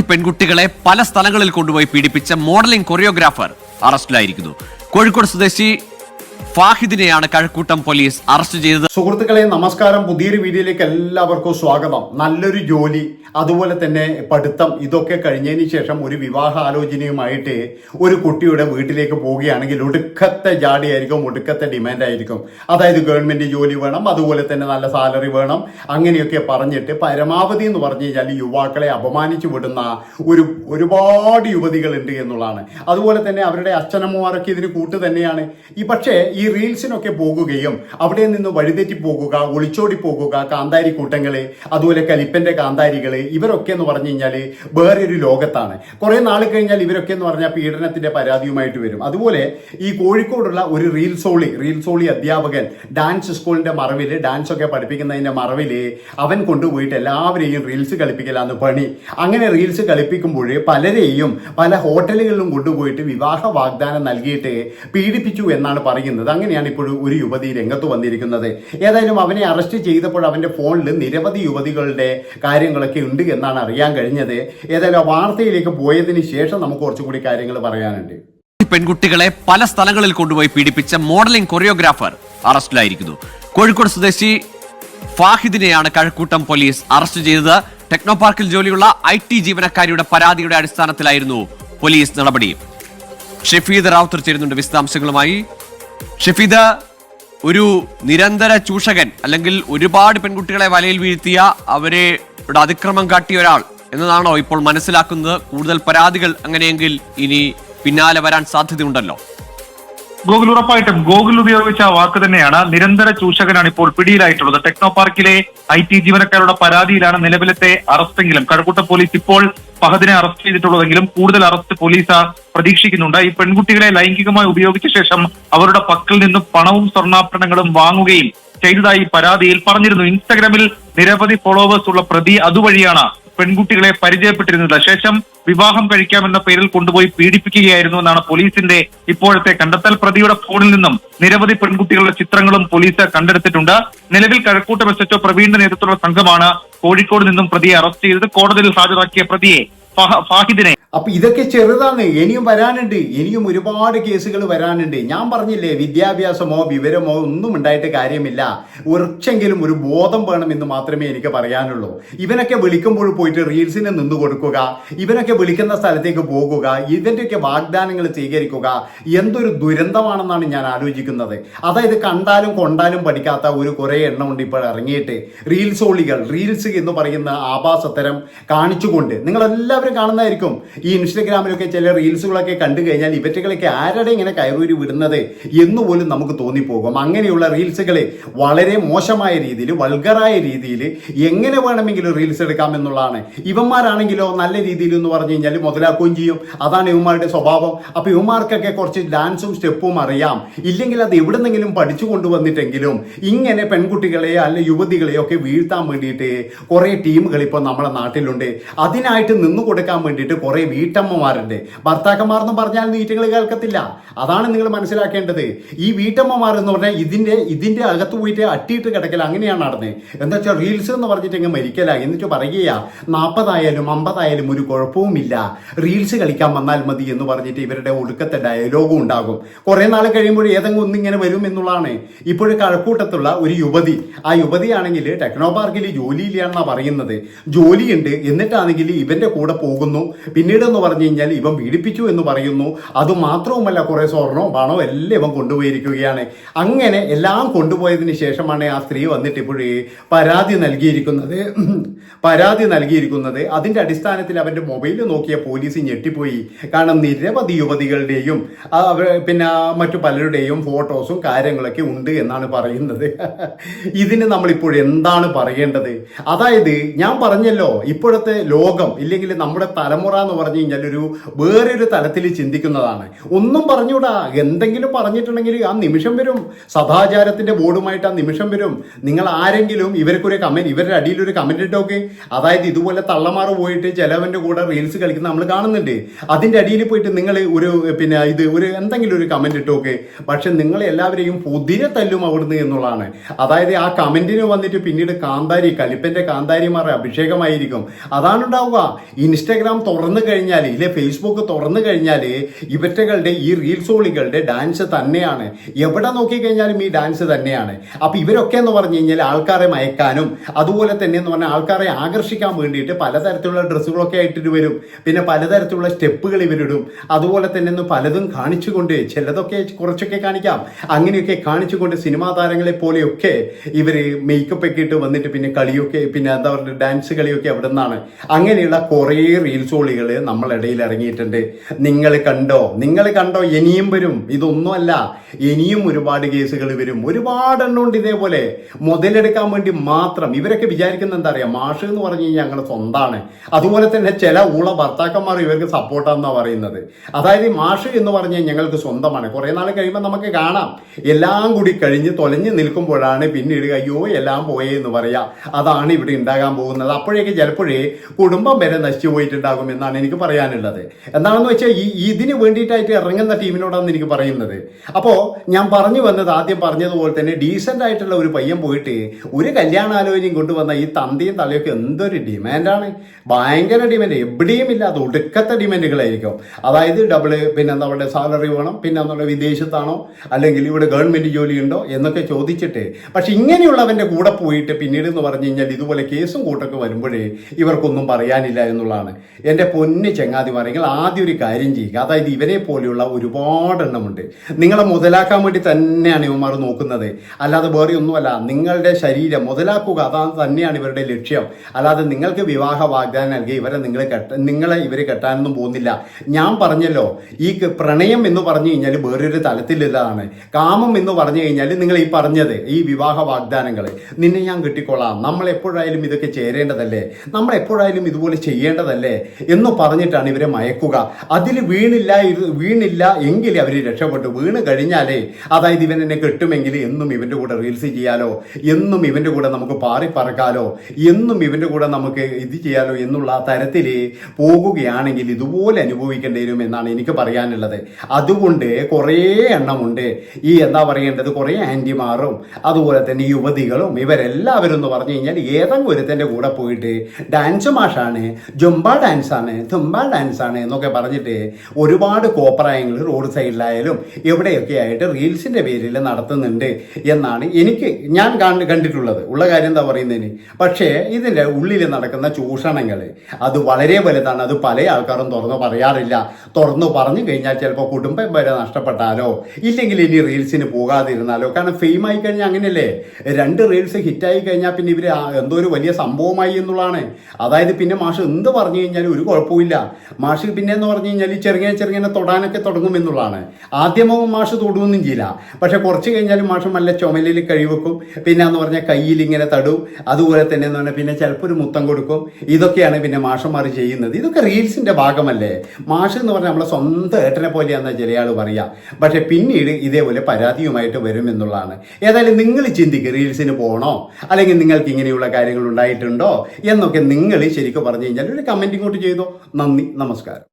പെൺകുട്ടികളെ പല സ്ഥലങ്ങളിൽ കൊണ്ടുപോയി പീഡിപ്പിച്ച മോഡലിംഗ് കൊറിയോഗ്രാഫർ അറസ്റ്റിലായിരിക്കുന്നു. കോഴിക്കോട് സ്വദേശി ഫാഹിദിനെയാണ് കഴക്കൂട്ടം പോലീസ് അറസ്റ്റ് ചെയ്തത്. സുഹൃത്തുക്കളെ നമസ്കാരം. പുതിയൊരു വീഡിയോയിലേക്ക് എല്ലാവർക്കും സ്വാഗതം. നല്ലൊരു ജോലി അതുപോലെ തന്നെ പഠിത്തം ഇതൊക്കെ കഴിഞ്ഞതിന് ശേഷം ഒരു വിവാഹ ആലോചനയുമായിട്ട് ഒരു കുട്ടിയുടെ വീട്ടിലേക്ക് പോവുകയാണെങ്കിൽ ഒടുക്കത്തെ ജാടിയായിരിക്കും ഒടുക്കത്തെ ഡിമാൻഡ് ആയിരിക്കും അതായത് ഗവൺമെന്റ് ജോലി വേണം അതുപോലെ തന്നെ നല്ല സാലറി വേണം അങ്ങനെയൊക്കെ പറഞ്ഞിട്ട് പരമാവധി എന്ന് പറഞ്ഞു കഴിഞ്ഞാൽ യുവാക്കളെ അപമാനിച്ചു വിടുന്ന ഒരു ഒരുപാട് യുവതികളുണ്ട് എന്നുള്ളതാണ്. അതുപോലെ തന്നെ അവരുടെ അച്ഛനമ്മമാരൊക്കെ ഇതിന് കൂട്ട് തന്നെയാണ്. ഈ പക്ഷേ ഈ റീൽസിനൊക്കെ പോകുകയും അവിടെ നിന്ന് വഴിതെറ്റി പോകുക ഒളിച്ചോടി പോകുക കാന്താരി കൂട്ടങ്ങളെ അതുപോലെ കലിപ്പന്റെ കാന്താരികൾ ഇവരൊക്കെ എന്ന് പറഞ്ഞു കഴിഞ്ഞാൽ വേറെ ഒരു ലോകത്താണ്. കുറെ നാൾ കഴിഞ്ഞാൽ ഇവരൊക്കെ എന്ന് പറഞ്ഞാൽ പീഡനത്തിന്റെ പരാതിയുമായിട്ട് വരും. അതുപോലെ ഈ കോഴിക്കോടുള്ള ഒരു റീൽസോളി റീൽസോളി റീൽ സോളി അധ്യാപകൻ ഡാൻസ് സ്കൂളിന്റെ മറവിൽ ഡാൻസ് ഒക്കെ പഠിപ്പിക്കുന്നതിന്റെ മറവിൽ അവൻ കൊണ്ടുപോയിട്ട് എല്ലാവരെയും റീൽസ് കളിപ്പിക്കലാന്ന് പണി. അങ്ങനെ റീൽസ് കളിപ്പിക്കുമ്പോൾ പലരെയും പല ഹോട്ടലുകളിലും കൊണ്ടുപോയിട്ട് വിവാഹ വാഗ്ദാനം നൽകിയിട്ട് പീഡിപ്പിച്ചു എന്നാണ് പറയുന്നത്. അങ്ങനെയാണ് ഇപ്പോഴും ഒരു യുവതി രംഗത്ത് വന്നിരിക്കുന്നത്. ഏതായാലും അവനെ അറസ്റ്റ് ചെയ്തപ്പോൾ അവന്റെ ഫോണിൽ നിരവധി യുവതികളുടെ കാര്യങ്ങളൊക്കെ ഉണ്ട് എന്നാണ് അറിയാൻ കഴിഞ്ഞത്. ഏതായാലും വാർത്തയിലേക്ക് പോയതിന് ശേഷം നമുക്ക് കുറച്ചുകൂടി കാര്യങ്ങൾ പറയാനുണ്ട്. പെൺകുട്ടികളെ പല സ്ഥലങ്ങളിൽ കൊണ്ടുപോയി പീഡിപ്പിച്ച മോഡലിംഗ് കൊറിയോഗ്രാഫർ അറസ്റ്റിലായിരിക്കുന്നു. കോഴിക്കോട് സ്വദേശി ഫാഹിദിനെയാണ് കഴക്കൂട്ടം പോലീസ് അറസ്റ്റ് ചെയ്തത്. ടെക്നോ പാർക്കിൽ ജോലിയുള്ള ഐ ടി ജീവനക്കാരിയുടെ പരാതിയുടെ അടിസ്ഥാനത്തിലായിരുന്നു പോലീസ് നടപടി. ഷെഫീദ് റാവുത്തർ ചേരുന്നുണ്ട് വിശദാംശങ്ങളുമായി. ഷെഫീദ് ഒരു നിരന്തര ചൂഷകൻ അല്ലെങ്കിൽ ഒരുപാട് പെൺകുട്ടികളെ വലയിൽ വീഴ്ത്തിയ അവരെ അതിക്രമം കാട്ടിയ ഒരാൾ എന്നതാണോ ഇപ്പോൾ മനസ്സിലാക്കുന്നത്? കൂടുതൽ പരാതികൾ അങ്ങനെയെങ്കിൽ ഇനി പിന്നാലെ വരാൻ സാധ്യതയുണ്ടല്ലോ. ഗൂഗിൾ ഉറപ്പായിട്ടും ഗൂഗിൾ ഉപയോഗിച്ച വാക്ക് തന്നെയാണ് നിരന്തര ചൂഷകനാണ് ഇപ്പോൾ പിടിയിലായിട്ടുള്ളത്. ടെക്നോ പാർക്കിലെ ഐ ടി ജീവനക്കാരുടെ പരാതിയിലാണ് നിലവിലത്തെ അറസ്റ്റെങ്കിലും. കഴക്കൂട്ട പോലീസ് ഇപ്പോൾ ഫഹദിനെ അറസ്റ്റ് ചെയ്തിട്ടുള്ളതെങ്കിലും കൂടുതൽ അറസ്റ്റ് പോലീസ് പ്രതീക്ഷിക്കുന്നുണ്ട്. ഈ പെൺകുട്ടികളെ ലൈംഗികമായി ഉപയോഗിച്ച ശേഷം അവരുടെ പക്കൽ നിന്നും പണവും സ്വർണാഭരണങ്ങളും വാങ്ങുകയും ചെയ്തതായി പരാതിയിൽ പറഞ്ഞിരുന്നു. ഇൻസ്റ്റാഗ്രാമിൽ നിരവധി ഫോളോവേഴ്സ് ഉള്ള പ്രതി അതുവഴിയാണ് പെൺകുട്ടികളെ പരിചയപ്പെട്ടിരുന്നത്. ശേഷം വിവാഹം കഴിക്കാമെന്ന പേരിൽ കൊണ്ടുപോയി പീഡിപ്പിക്കുകയായിരുന്നു എന്നാണ് പോലീസിന്റെ ഇപ്പോഴത്തെ കണ്ടെത്തൽ പ്രതിയുടെ ഫോണിൽ നിന്നും നിരവധി പെൺകുട്ടികളുടെ ചിത്രങ്ങളും പോലീസ് കണ്ടെടുത്തിട്ടുണ്ട്. നിലവിൽ കഴക്കൂട്ടം എച്ച്ഒ പ്രവീണിന്റെ നേതൃത്വത്തിലുള്ള സംഘമാണ് കോഴിക്കോട് നിന്നും പ്രതിയെ അറസ്റ്റ് ചെയ്തത്. കോടതിയിൽ ഹാജരാക്കിയ പ്രതിയെ ഫാഹിദിനെ. അപ്പൊ ഇതൊക്കെ ചെറുതാണ്. ഇനിയും വരാനുണ്ട്. ഇനിയും ഒരുപാട് കേസുകൾ വരാനുണ്ട്. ഞാൻ പറഞ്ഞില്ലേ വിദ്യാഭ്യാസമോ വിവരമോ ഒന്നും ഉണ്ടായിട്ട് കാര്യമില്ല. ഉറച്ചെങ്കിലും ഒരു ബോധം വേണം വേണമെന്ന് മാത്രമേ എനിക്ക് പറയാനുള്ളൂ. ഇവനൊക്കെ വിളിക്കുമ്പോൾ പോയിട്ട് റീൽസിന് നിന്ന് കൊടുക്കുക. ഇവനൊക്കെ വിളിക്കുന്ന സ്ഥലത്തേക്ക് പോകുക. ഇവന്റെയൊക്കെ വാഗ്ദാനങ്ങൾ സ്വീകരിക്കുക. എന്തൊരു ദുരന്തമാണെന്നാണ് ഞാൻ ആലോചിക്കുന്നത്. അതായത് കണ്ടാലും കൊണ്ടാലും പഠിക്കാത്ത ഒരു കുറേ എണ്ണം ഉണ്ട് ഇപ്പോൾ ഇറങ്ങിയിട്ട് റീൽസ് ഒളികൾ റീൽസ് എന്ന് പറയുന്ന ആഭാസത്തരം കാണിച്ചുകൊണ്ട് നിങ്ങളെല്ലാവരും കാണുന്നതായിരിക്കും. ഈ ഇൻസ്റ്റഗ്രാമിലൊക്കെ ചില റീൽസുകളൊക്കെ കണ്ടു കഴിഞ്ഞാൽ ഇവറ്റകളൊക്കെ ആരുടെ ഇങ്ങനെ കയറൂരി വിടുന്നത് എന്ന് പോലും നമുക്ക് തോന്നിപ്പോകും. അങ്ങനെയുള്ള റീൽസുകളെ വളരെ മോശമായ രീതിയിൽ വൾഗറായ രീതിയിൽ എങ്ങനെ വേണമെങ്കിലും റീൽസ് എടുക്കാം എന്നുള്ളതാണ്. ഇവന്മാരാണെങ്കിലോ നല്ല രീതിയിൽ എന്ന് പറഞ്ഞു കഴിഞ്ഞാൽ മുതലാക്കുകയും ചെയ്യും. അതാണ് ഇവന്മാരുടെ സ്വഭാവം. അപ്പൊ ഇവന്മാർക്കൊക്കെ കുറച്ച് ഡാൻസും സ്റ്റെപ്പും അറിയാം. ഇല്ലെങ്കിൽ അത് എവിടുന്നെങ്കിലും പഠിച്ചു കൊണ്ടുവന്നിട്ടെങ്കിലും ഇങ്ങനെ പെൺകുട്ടികളെ അല്ല യുവതികളെയോ ഒക്കെ വീഴ്ത്താൻ വേണ്ടിയിട്ട് കുറേ ടീമുകൾ ഇപ്പോൾ നമ്മുടെ നാട്ടിലുണ്ട്. അതിനായിട്ട് നിന്നു കൊടുക്കാൻ വേണ്ടിയിട്ട് കുറേ വീട്ടമ്മമാരുണ്ട്. ഭർത്താക്കന്മാർ എന്ന് പറഞ്ഞാൽ നീറ്റുകൾ കേൾക്കത്തില്ല. അതാണ് നിങ്ങൾ മനസ്സിലാക്കേണ്ടത്. ഈ വീട്ടമ്മമാർ എന്ന് പറഞ്ഞാൽ ഇതിന്റെ ഇതിന്റെ അകത്ത് പോയിട്ട് അട്ടിയിട്ട് കിടക്കൽ അങ്ങനെയാണ് നടന്നത്. എന്താ വെച്ചാൽ റീൽസ് എന്ന് പറഞ്ഞിട്ട് ഇങ്ങ് മരിക്കല. എന്നിട്ട് പറയുകയാ നാൽപ്പതായാലും അമ്പതായാലും ഒരു കുഴപ്പവുമില്ല. റീൽസ് കളിക്കാൻ വന്നാൽ മതി എന്ന് പറഞ്ഞിട്ട് ഇവരുടെ ഒടുക്കത്തെ ഡയലോഗും ഉണ്ടാകും. കുറെ നാൾ കഴിയുമ്പോൾ ഏതെങ്കിലും ഒന്നിങ്ങനെ വരും എന്നുള്ളതാണ് ഇപ്പോഴും കഴക്കൂട്ടത്തുള്ള ഒരു യുവതി. ആ യുവതിയാണെങ്കിൽ ടെക്നോ പാർക്കിൽ ജോലിയില്ലാന്നാണ് പറയുന്നത്. ജോലിയുണ്ട് എന്നിട്ടാണെങ്കിൽ ഇവന്റെ കൂടെ പോകുന്നു. പിന്നീട് എന്ന് പറഞ്ഞു കഴിഞ്ഞാൽ ഇവൻ പീഡിപ്പിച്ചു എന്ന് പറയുന്നു. അത് മാത്രവുമല്ല കുറെ സ്വർണവും പണവും എല്ലാം ഇവൻ കൊണ്ടുപോയിരിക്കുകയാണ്. അങ്ങനെ എല്ലാം കൊണ്ടുപോയതിന് ശേഷമാണ് ആ സ്ത്രീ വന്നിട്ട് ഇപ്പോഴേ പരാതി നൽകിയിരിക്കുന്നത്. പരാതി നൽകിയിരിക്കുന്നത്. അതിന്റെ അടിസ്ഥാനത്തിൽ അവന്റെ മൊബൈൽ നോക്കിയ പോലീസ് ഞെട്ടിപ്പോയി. കാരണം നിരവധി യുവതികളുടെയും പിന്നെ മറ്റു പലരുടെയും ഫോട്ടോസും കാര്യങ്ങളൊക്കെ ഉണ്ട് എന്നാണ് പറയുന്നത്. ഇതിന് നമ്മളിപ്പോൾ എന്താണ് പറയേണ്ടത്? അതായത് ഞാൻ പറഞ്ഞല്ലോ ഇപ്പോഴത്തെ ലോകം ഇല്ലെങ്കിൽ നമ്മുടെ തലമുറ എന്ന് പറഞ്ഞു കഴിഞ്ഞാൽ ഒരു വേറൊരു തലത്തിൽ ചിന്തിക്കുന്നതാണ്. ഒന്നും പറഞ്ഞൂടാ. എന്തെങ്കിലും പറഞ്ഞിട്ടുണ്ടെങ്കിൽ ആ നിമിഷം വരും. സദാചാരത്തിന്റെ ബോർഡുമായിട്ട് ആ നിമിഷം വരും. നിങ്ങൾ ആരെങ്കിലും ഇവർക്കൊരു കമന്റ് ഇവരുടെ അടിയിൽ ഒരു കമന്റ് ഇട്ടോക്കെ. അതായത് ഇതുപോലെ തള്ളമാറ് പോയിട്ട് ചിലവന്റെ കൂടെ റീൽസ് കളിക്കുന്ന നമ്മൾ കാണുന്നുണ്ട്. അതിന്റെ അടിയിൽ പോയിട്ട് നിങ്ങൾ ഒരു പിന്നെ ഇത് ഒരു എന്തെങ്കിലും ഒരു കമന്റ് ഇട്ടോക്കെ. പക്ഷെ നിങ്ങൾ എല്ലാവരെയും പുതിരെ തല്ലും അവിടുന്ന് എന്നുള്ളതാണ്. അതായത് ആ കമന്റിന് വന്നിട്ട് പിന്നീട് കാന്താരി കലിപ്പന്റെ കാന്താരിമാരുടെ അഭിഷേകമായിരിക്കും. അതാണ് ഉണ്ടാവുക ഇൻസ്റ്റാഗ്രാം തുറന്നു കഴിഞ്ഞാൽ ഇല്ലെ ഫേസ്ബുക്ക് തുറന്നു കഴിഞ്ഞാൽ ഇവറ്റകളുടെ ഈ റീൽസ് റീൽസോളികളുടെ ഡാൻസ് തന്നെയാണ്. എവിടെ നോക്കിക്കഴിഞ്ഞാലും ഈ ഡാൻസ് തന്നെയാണ്. അപ്പൊ ഇവരൊക്കെ എന്ന് പറഞ്ഞു കഴിഞ്ഞാൽ ആൾക്കാരെ മയക്കാനും അതുപോലെ തന്നെ എന്ന് പറഞ്ഞാൽ ആൾക്കാരെ ആകർഷിക്കാൻ വേണ്ടിയിട്ട് പലതരത്തിലുള്ള ഡ്രസ്സുകളൊക്കെ ആയിട്ടിട്ട് വരും. പിന്നെ പലതരത്തിലുള്ള സ്റ്റെപ്പുകൾ ഇവരിടും. അതുപോലെ തന്നെ പലതും കാണിച്ചുകൊണ്ട് ചിലതൊക്കെ കുറച്ചൊക്കെ കാണിക്കാം. അങ്ങനെയൊക്കെ കാണിച്ചുകൊണ്ട് സിനിമാ താരങ്ങളെ പോലെയൊക്കെ ഇവർ മേക്കപ്പ് ഒക്കെ ഇട്ട് വന്നിട്ട് പിന്നെ കളിയൊക്കെ പിന്നെ എന്താ പറയുക ഡാൻസ് കളിയൊക്കെ അവിടെ നിന്നാണ്. അങ്ങനെയുള്ള കുറേ റീൽസോളികൾ നമ്മളിടയിൽ ഇറങ്ങിയിട്ടുണ്ട്. നിങ്ങൾ കണ്ടോ? നിങ്ങൾ കണ്ടോ? ഇനിയും വരും. ഇതൊന്നുമല്ല ഇനിയും ഒരുപാട് കേസുകൾ വരും. ഒരുപാട് എണ്ണം ഉണ്ട് ഇതേപോലെ. മുതലെടുക്കാൻ വേണ്ടി മാത്രം. ഇവരൊക്കെ വിചാരിക്കുന്ന എന്താ പറയുക മാഷ് എന്ന് പറഞ്ഞു കഴിഞ്ഞാൽ ഞങ്ങൾ സ്വന്തമാണ് അതുപോലെ തന്നെ ചില ഊള ഭർത്താക്കന്മാർ ഇവർക്ക് സപ്പോർട്ടാണെന്നാണ് പറയുന്നത്. അതായത് മാഷ് എന്ന് പറഞ്ഞാൽ ഞങ്ങൾക്ക് സ്വന്തമാണ്. കുറേ നാൾ കഴിയുമ്പോൾ നമുക്ക് കാണാം. എല്ലാം കൂടി കഴിഞ്ഞ് തൊലഞ്ഞ് നിൽക്കുമ്പോഴാണ് പിന്നീട് അയ്യോ എല്ലാം പോയേ എന്ന് പറയാം. അതാണ് ഇവിടെ ഉണ്ടാകാൻ പോകുന്നത്. അപ്പോഴേക്ക് ചിലപ്പോഴേ കുടുംബം വരെ നശിച്ചു പോയിട്ടുണ്ടാകും എന്നാണ് എനിക്ക് പറയാനുള്ളത്. എന്താണെന്ന് വെച്ചാൽ ഈ ഇതിന് വേണ്ടിയിട്ടായിട്ട് ഇറങ്ങുന്ന ടീമിനോടാണ് എനിക്ക് പറയുന്നത്. അപ്പോൾ ഞാൻ പറഞ്ഞു വന്നത് ആദ്യം പറഞ്ഞതുപോലെ തന്നെ ഡീസന്റ് ആയിട്ടുള്ള ഒരു പയ്യൻ പോയിട്ട് ഒരു കല്യാണാലോചനയും കൊണ്ടുവന്ന ഈ തന്തിയും തലയൊക്കെ എന്തൊരു ഡിമാൻഡാണ്. ഭയങ്കര ഡിമാൻഡ്. എവിടെയും ഇല്ലാത്ത ഒടുക്കത്തെ ഡിമാൻഡുകളായിരിക്കും. അതായത് ഡബിൾ പിന്നെ പറയുക സാലറി വേണം പിന്നെ എന്നുള്ള വിദേശത്താണോ അല്ലെങ്കിൽ ഇവിടെ ഗവൺമെന്റ് ജോലി ഉണ്ടോ എന്നൊക്കെ ചോദിച്ചിട്ട് പക്ഷെ ഇങ്ങനെയുള്ളവന്റെ കൂടെ പോയിട്ട് പിന്നീട് എന്ന് പറഞ്ഞു കഴിഞ്ഞാൽ ഇതുപോലെ കേസും കൂട്ടൊക്കെ വരുമ്പോഴേ ഇവർക്കൊന്നും പറയാനില്ല എന്നുള്ളതാണ്. എന്റെ പൊന്ന് ചങ്ങാതി പറയുക ആദ്യം ഒരു കാര്യം ചെയ്യുക. അതായത് ഇവരെ പോലെയുള്ള ഒരുപാട് എണ്ണമുണ്ട്. നിങ്ങളെ മുതലാക്കാൻ വേണ്ടി തന്നെയാണ് ഇവന്മാർ നോക്കുന്നത്. അല്ലാതെ വേറെ ഒന്നുമല്ല നിങ്ങളുടെ ശരീരം മുതലാക്കുക അതാണ് തന്നെയാണ് ഇവരുടെ ലക്ഷ്യം. അല്ലാതെ നിങ്ങൾക്ക് വിവാഹ വാഗ്ദാനം നൽകി ഇവരെ നിങ്ങൾ കെട്ട നിങ്ങളെ ഇവർ കെട്ടാനൊന്നും പോകുന്നില്ല. ഞാൻ പറഞ്ഞല്ലോ ഈ പ്രണയം എന്ന് പറഞ്ഞു കഴിഞ്ഞാൽ വേറൊരു തലത്തിലുള്ളതാണ്. കാമം എന്ന് പറഞ്ഞു കഴിഞ്ഞാൽ നിങ്ങൾ ഈ പറഞ്ഞത് ഈ വിവാഹ വാഗ്ദാനങ്ങൾ നിന്നെ ഞാൻ കിട്ടിക്കൊള്ളാം. നമ്മൾ എപ്പോഴായാലും ഇതൊക്കെ ചേരേണ്ടതല്ലേ? നമ്മൾ എപ്പോഴായാലും ഇതുപോലെ ചെയ്യേണ്ടതല്ലേ? എന്ന് പറഞ്ഞിട്ടാണ് ഇവരെ മയക്കുക. അതിൽ വീണില്ല വീണില്ല എങ്കിൽ അവർ രക്ഷപ്പെട്ടു. വീണ് കഴിഞ്ഞാലേ അതായത് ഇവൻ എന്നെ കിട്ടുമെങ്കിൽ എന്നും ഇവന്റെ കൂടെ റീൽസ് ചെയ്യാലോ എന്നും ഇവന്റെ കൂടെ നമുക്ക് പാറി പറക്കാലോ എന്നും ഇവന്റെ കൂടെ നമുക്ക് ഇത് ചെയ്യാലോ എന്നുള്ള തരത്തിൽ പോകുകയാണെങ്കിൽ ഇതുപോലെ അനുഭവിക്കേണ്ടി വരും എന്നാണ് എനിക്ക് പറയാനുള്ളത്. അതുകൊണ്ട് കുറേ എണ്ണമുണ്ട്. ഈ എന്താ പറയേണ്ടത്? കുറേ ആന്റിമാറും അതുപോലെ തന്നെ യുവതികളും ഇവരെല്ലാവരും എന്ന് പറഞ്ഞു കഴിഞ്ഞാൽ ഏതെങ്കിലും ഒരുത്തന്റെ കൂടെ പോയിട്ട് ഡാൻസ് മാഷാണ് ജുംബ ഡാൻസാണ് തുമ്പ ഡാൻസാണ് എന്നൊക്കെ പറഞ്ഞിട്ട് ഒരുപാട് കോപ്രായങ്ങൾ റോഡ് സൈഡിലായാലും എവിടെയൊക്കെ ആയിട്ട് റീൽസിന്റെ പേരിൽ നടത്തുന്നുണ്ട് എന്നാണ് എനിക്ക് ഞാൻ കാണ- കണ്ടിട്ടുള്ളത്. ഉള്ള കാര്യം എന്താ പറയുന്നതിന്? പക്ഷേ ഇതിന്റെ ഉള്ളിൽ നടക്കുന്ന ചൂഷണങ്ങൾ അത് വളരെ വലുതാണ്. അത് പല ആൾക്കാരും തുറന്നു പറയാറില്ല. തുറന്നു പറഞ്ഞു കഴിഞ്ഞാൽ ചിലപ്പോൾ കുടുംബം വരെ നഷ്ടപ്പെട്ടാലോ? ഇല്ലെങ്കിൽ ഇനി റീൽസിന് പോകാതിരുന്നാലോ? കാരണം ഫെയിം ആയി കഴിഞ്ഞാൽ അങ്ങനെയല്ലേ? രണ്ട് റീൽസ് ഹിറ്റായി കഴിഞ്ഞാൽ പിന്നെ ഇവർ എന്തോ ഒരു വലിയ സംഭവമായി എന്നുള്ളതാണ്. അതായത് പിന്നെ മാഷ് എന്ത് പറഞ്ഞു കഴിഞ്ഞാൽ ഒരു കുഴപ്പമില്ല മാഷ് പിന്നെ എന്ന് പറഞ്ഞു കഴിഞ്ഞാൽ ചെറുങ്ങനെ ചെറുങ്ങനെ തൊടാനൊക്കെ തുടങ്ങും എന്നുള്ളതാണ്. ആദ്യമോ മാഷ് തൊടുകയൊന്നും ചെയ്യില്ല. പക്ഷെ കുറച്ച് കഴിഞ്ഞാലും മാഷ് നല്ല ചുമലിൽ കഴിവെക്കും പിന്നെ എന്ന് പറഞ്ഞാൽ കയ്യിൽ ഇങ്ങനെ തടും. അതുപോലെ തന്നെ എന്ന് പറഞ്ഞാൽ പിന്നെ ചിലപ്പോൾ ഒരു മുത്തം കൊടുക്കും. ഇതൊക്കെയാണ് പിന്നെ മാഷന്മാർ ചെയ്യുന്നത്. ഇതൊക്കെ റീൽസിന്റെ ഭാഗമല്ലേ? മാഷ് എന്ന് പറഞ്ഞാൽ നമ്മളെ സ്വന്തം ഏട്ടനെ പോലെയാണെന്ന് ചില ആൾ പറയാ. പക്ഷെ പിന്നീട് ഇതേപോലെ പരാതിയുമായിട്ട് വരും എന്നുള്ളതാണ് ഏതായാലും നിങ്ങൾ ചിന്തിക്കുക റീൽസിന് പോകണോ? അല്ലെങ്കിൽ നിങ്ങൾക്ക് ഇങ്ങനെയുള്ള കാര്യങ്ങൾ ഉണ്ടായിട്ടുണ്ടോ? എന്നൊക്കെ നിങ്ങൾ ശരിക്കും പറഞ്ഞു കഴിഞ്ഞാൽ ഒരു കമന്റ് ഇങ്ങോട്ട് ചെയ്തോ. നന്ദി നമസ്കാരം.